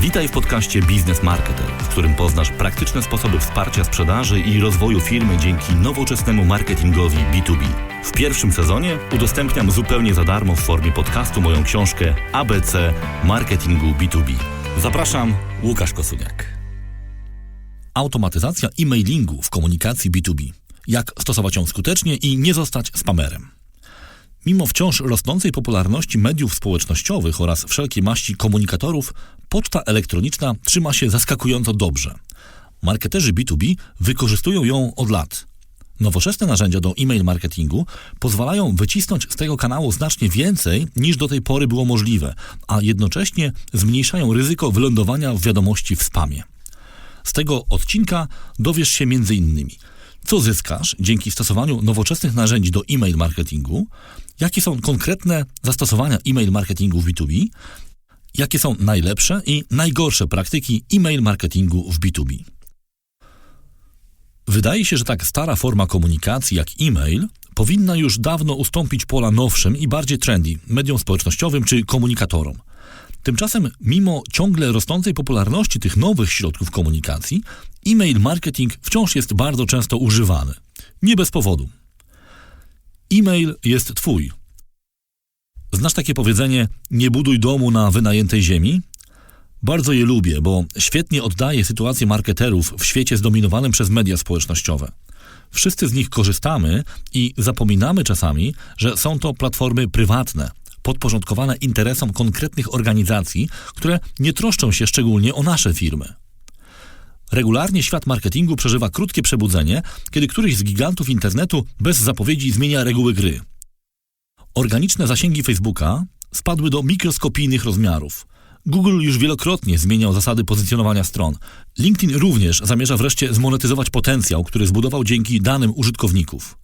Witaj w podcaście Biznes Marketer, w którym poznasz praktyczne sposoby wsparcia sprzedaży i rozwoju firmy dzięki nowoczesnemu marketingowi B2B. W pierwszym sezonie udostępniam zupełnie za darmo w formie podcastu moją książkę ABC Marketingu B2B. Zapraszam, Łukasz Kosuniak. Automatyzacja e-mailingu w komunikacji B2B. Jak stosować ją skutecznie i nie zostać spamerem. Mimo wciąż rosnącej popularności mediów społecznościowych oraz wszelkiej maści komunikatorów, poczta elektroniczna trzyma się zaskakująco dobrze. Marketerzy B2B wykorzystują ją od lat. Nowoczesne narzędzia do e-mail marketingu pozwalają wycisnąć z tego kanału znacznie więcej niż do tej pory było możliwe, a jednocześnie zmniejszają ryzyko wylądowania w wiadomości w spamie. Z tego odcinka dowiesz się m.in. co zyskasz dzięki stosowaniu nowoczesnych narzędzi do e-mail marketingu, jakie są konkretne zastosowania e-mail marketingu w B2B, jakie są najlepsze i najgorsze praktyki e-mail marketingu w B2B. Wydaje się, że tak stara forma komunikacji jak e-mail powinna już dawno ustąpić pola nowszym i bardziej trendy mediom społecznościowym czy komunikatorom. Tymczasem, mimo ciągle rosnącej popularności tych nowych środków komunikacji, e-mail marketing wciąż jest bardzo często używany. Nie bez powodu. E-mail jest twój. Znasz takie powiedzenie: nie buduj domu na wynajętej ziemi? Bardzo je lubię, bo świetnie oddaje sytuację marketerów w świecie zdominowanym przez media społecznościowe. Wszyscy z nich korzystamy i zapominamy czasami, że są to platformy prywatne, podporządkowane interesom konkretnych organizacji, które nie troszczą się szczególnie o nasze firmy. Regularnie świat marketingu przeżywa krótkie przebudzenie, kiedy któryś z gigantów internetu bez zapowiedzi zmienia reguły gry. Organiczne zasięgi Facebooka spadły do mikroskopijnych rozmiarów. Google już wielokrotnie zmieniał zasady pozycjonowania stron. LinkedIn również zamierza wreszcie zmonetyzować potencjał, który zbudował dzięki danym użytkowników.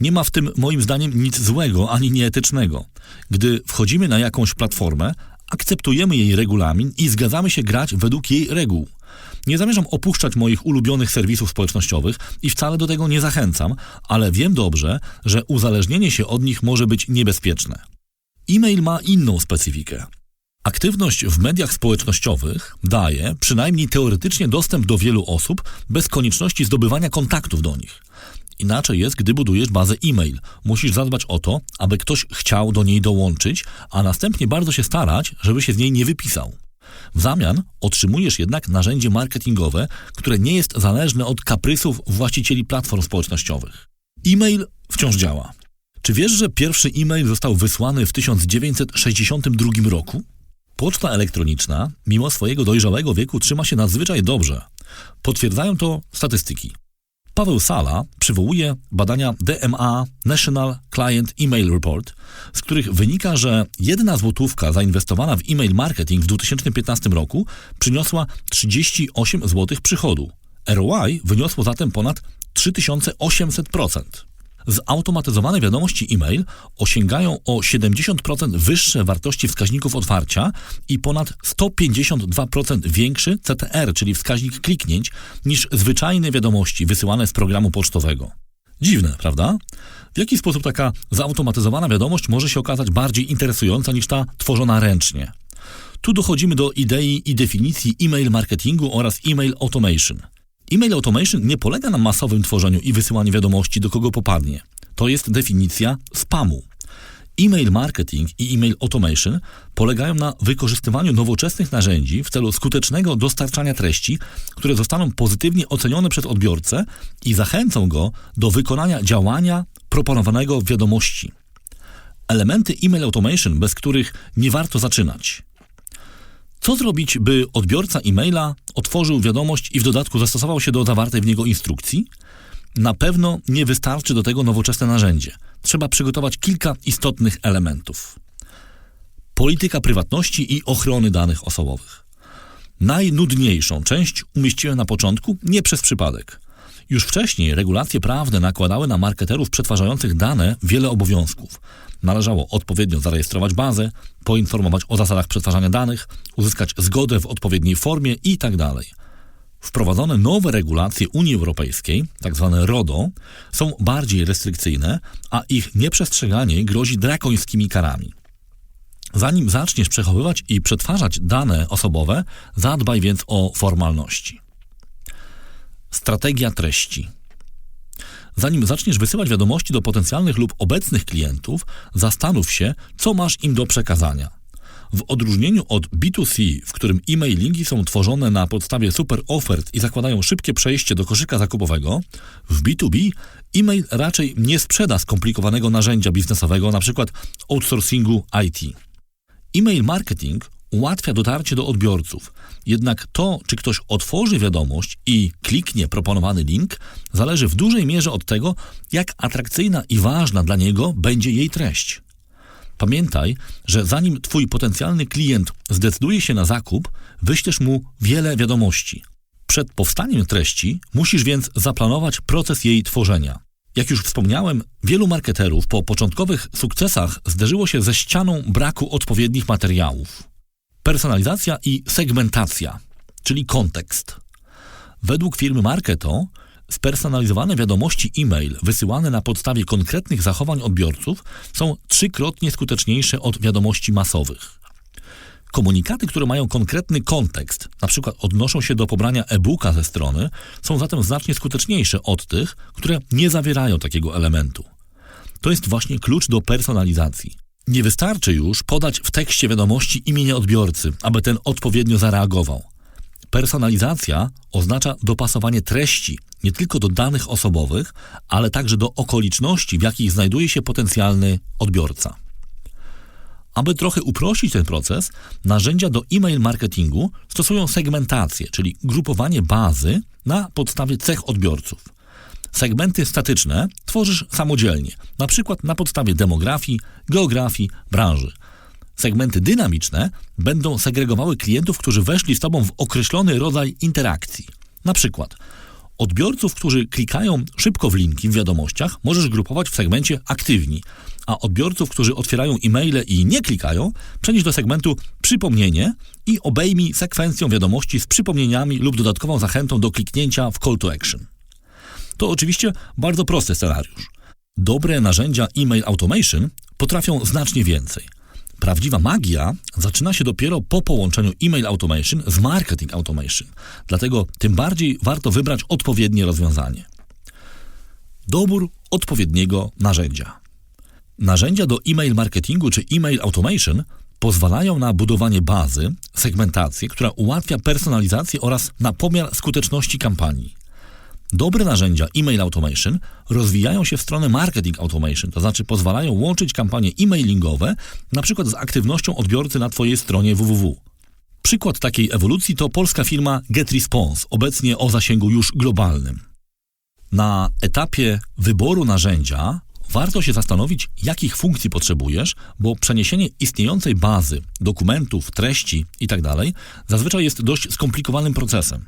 Nie ma w tym moim zdaniem nic złego ani nieetycznego. Gdy wchodzimy na jakąś platformę, akceptujemy jej regulamin i zgadzamy się grać według jej reguł. Nie zamierzam opuszczać moich ulubionych serwisów społecznościowych i wcale do tego nie zachęcam, ale wiem dobrze, że uzależnienie się od nich może być niebezpieczne. E-mail ma inną specyfikę. Aktywność w mediach społecznościowych daje, przynajmniej teoretycznie, dostęp do wielu osób bez konieczności zdobywania kontaktów do nich. Inaczej jest, gdy budujesz bazę e-mail. Musisz zadbać o to, aby ktoś chciał do niej dołączyć, a następnie bardzo się starać, żeby się z niej nie wypisał. W zamian otrzymujesz jednak narzędzie marketingowe, które nie jest zależne od kaprysów właścicieli platform społecznościowych. E-mail wciąż działa. Czy wiesz, że pierwszy e-mail został wysłany w 1962 roku? Poczta elektroniczna, mimo swojego dojrzałego wieku, trzyma się nadzwyczaj dobrze. Potwierdzają to statystyki. Paweł Sala przywołuje badania DMA National Client Email Report, z których wynika, że jedna złotówka zainwestowana w e-mail marketing w 2015 roku przyniosła 38 zł przychodu. ROI wyniosło zatem ponad 3800%. Zautomatyzowane wiadomości e-mail osiągają o 70% wyższe wartości wskaźników otwarcia i ponad 152% większy CTR, czyli wskaźnik kliknięć, niż zwyczajne wiadomości wysyłane z programu pocztowego. Dziwne, prawda? W jaki sposób taka zautomatyzowana wiadomość może się okazać bardziej interesująca niż ta tworzona ręcznie? Tu dochodzimy do idei i definicji e-mail marketingu oraz e-mail automation – E-mail automation nie polega na masowym tworzeniu i wysyłaniu wiadomości do kogo popadnie. To jest definicja spamu. E-mail marketing i e-mail automation polegają na wykorzystywaniu nowoczesnych narzędzi w celu skutecznego dostarczania treści, które zostaną pozytywnie ocenione przez odbiorcę i zachęcą go do wykonania działania proponowanego w wiadomości. Elementy e-mail automation, bez których nie warto zaczynać. Co zrobić, by odbiorca e-maila otworzył wiadomość i w dodatku zastosował się do zawartej w niego instrukcji? Na pewno nie wystarczy do tego nowoczesne narzędzie. Trzeba przygotować kilka istotnych elementów. Polityka prywatności i ochrony danych osobowych. Najnudniejszą część umieściłem na początku nie przez przypadek. Już wcześniej regulacje prawne nakładały na marketerów przetwarzających dane wiele obowiązków. Należało odpowiednio zarejestrować bazę, poinformować o zasadach przetwarzania danych, uzyskać zgodę w odpowiedniej formie itd. Tak Wprowadzone nowe regulacje Unii Europejskiej, tzw. Tak RODO, są bardziej restrykcyjne, a ich nieprzestrzeganie grozi drakońskimi karami. Zanim zaczniesz przechowywać i przetwarzać dane osobowe, zadbaj więc o formalności. Strategia treści. Zanim zaczniesz wysyłać wiadomości do potencjalnych lub obecnych klientów, zastanów się, co masz im do przekazania. W odróżnieniu od B2C, w którym e-mailingi są tworzone na podstawie super ofert i zakładają szybkie przejście do koszyka zakupowego, w B2B e-mail raczej nie sprzeda skomplikowanego narzędzia biznesowego, np. outsourcingu IT. E-mail marketing ułatwia dotarcie do odbiorców, jednak to, czy ktoś otworzy wiadomość i kliknie proponowany link, zależy w dużej mierze od tego, jak atrakcyjna i ważna dla niego będzie jej treść. Pamiętaj, że zanim Twój potencjalny klient zdecyduje się na zakup, wyślesz mu wiele wiadomości. Przed powstaniem treści musisz więc zaplanować proces jej tworzenia. Jak już wspomniałem, wielu marketerów po początkowych sukcesach zderzyło się ze ścianą braku odpowiednich materiałów. Personalizacja i segmentacja, czyli kontekst. Według firmy Marketo spersonalizowane wiadomości e-mail wysyłane na podstawie konkretnych zachowań odbiorców są trzykrotnie skuteczniejsze od wiadomości masowych. Komunikaty, które mają konkretny kontekst, np. odnoszą się do pobrania e-booka ze strony, są zatem znacznie skuteczniejsze od tych, które nie zawierają takiego elementu. To jest właśnie klucz do personalizacji. Nie wystarczy już podać w tekście wiadomości imienia odbiorcy, aby ten odpowiednio zareagował. Personalizacja oznacza dopasowanie treści nie tylko do danych osobowych, ale także do okoliczności, w jakich znajduje się potencjalny odbiorca. Aby trochę uprościć ten proces, narzędzia do e-mail marketingu stosują segmentację, czyli grupowanie bazy na podstawie cech odbiorców. Segmenty statyczne tworzysz samodzielnie, na przykład na podstawie demografii, geografii, branży. Segmenty dynamiczne będą segregowały klientów, którzy weszli z Tobą w określony rodzaj interakcji. Na przykład odbiorców, którzy klikają szybko w linki w wiadomościach, możesz grupować w segmencie aktywni, a odbiorców, którzy otwierają e-maile i nie klikają, przenieść do segmentu przypomnienie i obejmij sekwencją wiadomości z przypomnieniami lub dodatkową zachętą do kliknięcia w call to action. To oczywiście bardzo prosty scenariusz. Dobre narzędzia e-mail automation potrafią znacznie więcej. Prawdziwa magia zaczyna się dopiero po połączeniu e-mail automation z marketing automation. Dlatego tym bardziej warto wybrać odpowiednie rozwiązanie. Dobór odpowiedniego narzędzia. Narzędzia do e-mail marketingu czy e-mail automation pozwalają na budowanie bazy, segmentację, która ułatwia personalizację oraz na pomiar skuteczności kampanii. Dobre narzędzia e-mail automation rozwijają się w stronę marketing automation, to znaczy pozwalają łączyć kampanie e-mailingowe na przykład z aktywnością odbiorcy na Twojej stronie www. Przykład takiej ewolucji to polska firma GetResponse, obecnie o zasięgu już globalnym. Na etapie wyboru narzędzia warto się zastanowić, jakich funkcji potrzebujesz, bo przeniesienie istniejącej bazy, dokumentów, treści itd. Tak zazwyczaj jest dość skomplikowanym procesem.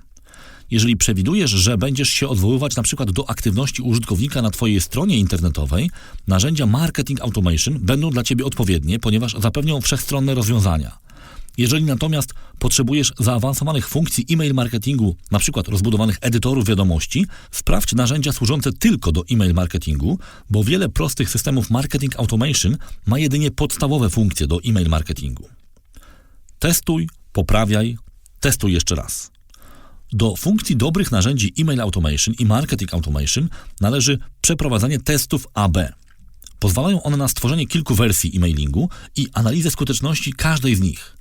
Jeżeli przewidujesz, że będziesz się odwoływać na przykład do aktywności użytkownika na Twojej stronie internetowej, narzędzia Marketing Automation będą dla Ciebie odpowiednie, ponieważ zapewnią wszechstronne rozwiązania. Jeżeli natomiast potrzebujesz zaawansowanych funkcji e-mail marketingu, przykład rozbudowanych edytorów wiadomości, sprawdź narzędzia służące tylko do e-mail marketingu, bo wiele prostych systemów marketing automation ma jedynie podstawowe funkcje do e-mail marketingu. Testuj, poprawiaj, testuj jeszcze raz. Do funkcji dobrych narzędzi e-mail automation i marketing automation należy przeprowadzanie testów AB. Pozwalają one na stworzenie kilku wersji e-mailingu i analizę skuteczności każdej z nich.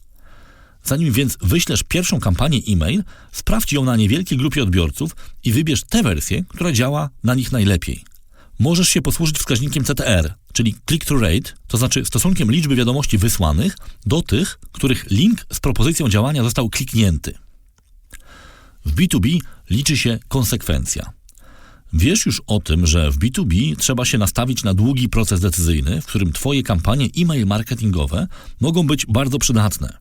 Zanim więc wyślesz pierwszą kampanię e-mail, sprawdź ją na niewielkiej grupie odbiorców i wybierz tę wersję, która działa na nich najlepiej. Możesz się posłużyć wskaźnikiem CTR, czyli click-through rate, to znaczy stosunkiem liczby wiadomości wysłanych do tych, których link z propozycją działania został kliknięty. W B2B liczy się konsekwencja. Wiesz już o tym, że w B2B trzeba się nastawić na długi proces decyzyjny, w którym Twoje kampanie e-mail marketingowe mogą być bardzo przydatne.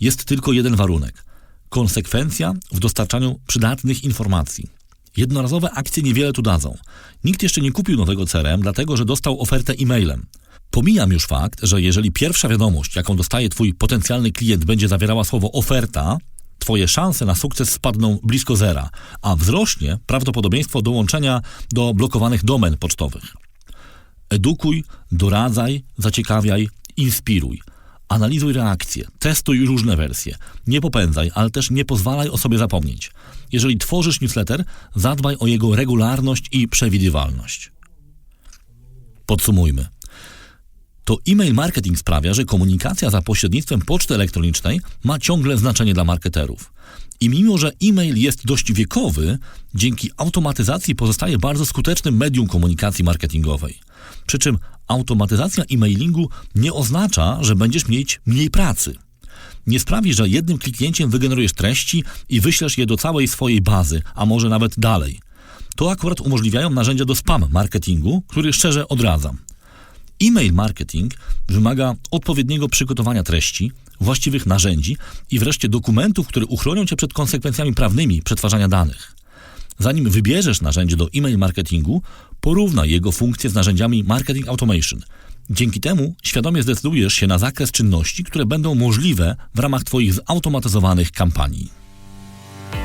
Jest tylko jeden warunek konsekwencja w dostarczaniu przydatnych informacji. Jednorazowe akcje niewiele tu dadzą. Nikt jeszcze nie kupił nowego CRM, dlatego że dostał ofertę e-mailem. Pomijam już fakt, że jeżeli pierwsza wiadomość, jaką dostaje Twój potencjalny klient, będzie zawierała słowo oferta, Twoje szanse na sukces spadną blisko zera, a wzrośnie prawdopodobieństwo dołączenia do blokowanych domen pocztowych. Edukuj, doradzaj, zaciekawiaj, inspiruj, Analizuj reakcje, testuj różne wersje. Nie popędzaj, ale też nie pozwalaj o sobie zapomnieć. Jeżeli tworzysz newsletter, zadbaj o jego regularność i przewidywalność. Podsumujmy. To e-mail marketing sprawia, że komunikacja za pośrednictwem poczty elektronicznej ma ciągle znaczenie dla marketerów. I mimo, że e-mail jest dość wiekowy, dzięki automatyzacji pozostaje bardzo skutecznym medium komunikacji marketingowej. Przy czym automatyzacja e-mailingu nie oznacza, że będziesz mieć mniej pracy. Nie sprawi, że jednym kliknięciem wygenerujesz treści i wyślesz je do całej swojej bazy, a może nawet dalej. To akurat umożliwiają narzędzia do spam marketingu, który szczerze odradzam. E-mail marketing wymaga odpowiedniego przygotowania treści, właściwych narzędzi i wreszcie dokumentów, które uchronią cię przed konsekwencjami prawnymi przetwarzania danych. Zanim wybierzesz narzędzie do e-mail marketingu, porównaj jego funkcje z narzędziami marketing automation. Dzięki temu świadomie zdecydujesz się na zakres czynności, które będą możliwe w ramach Twoich zautomatyzowanych kampanii.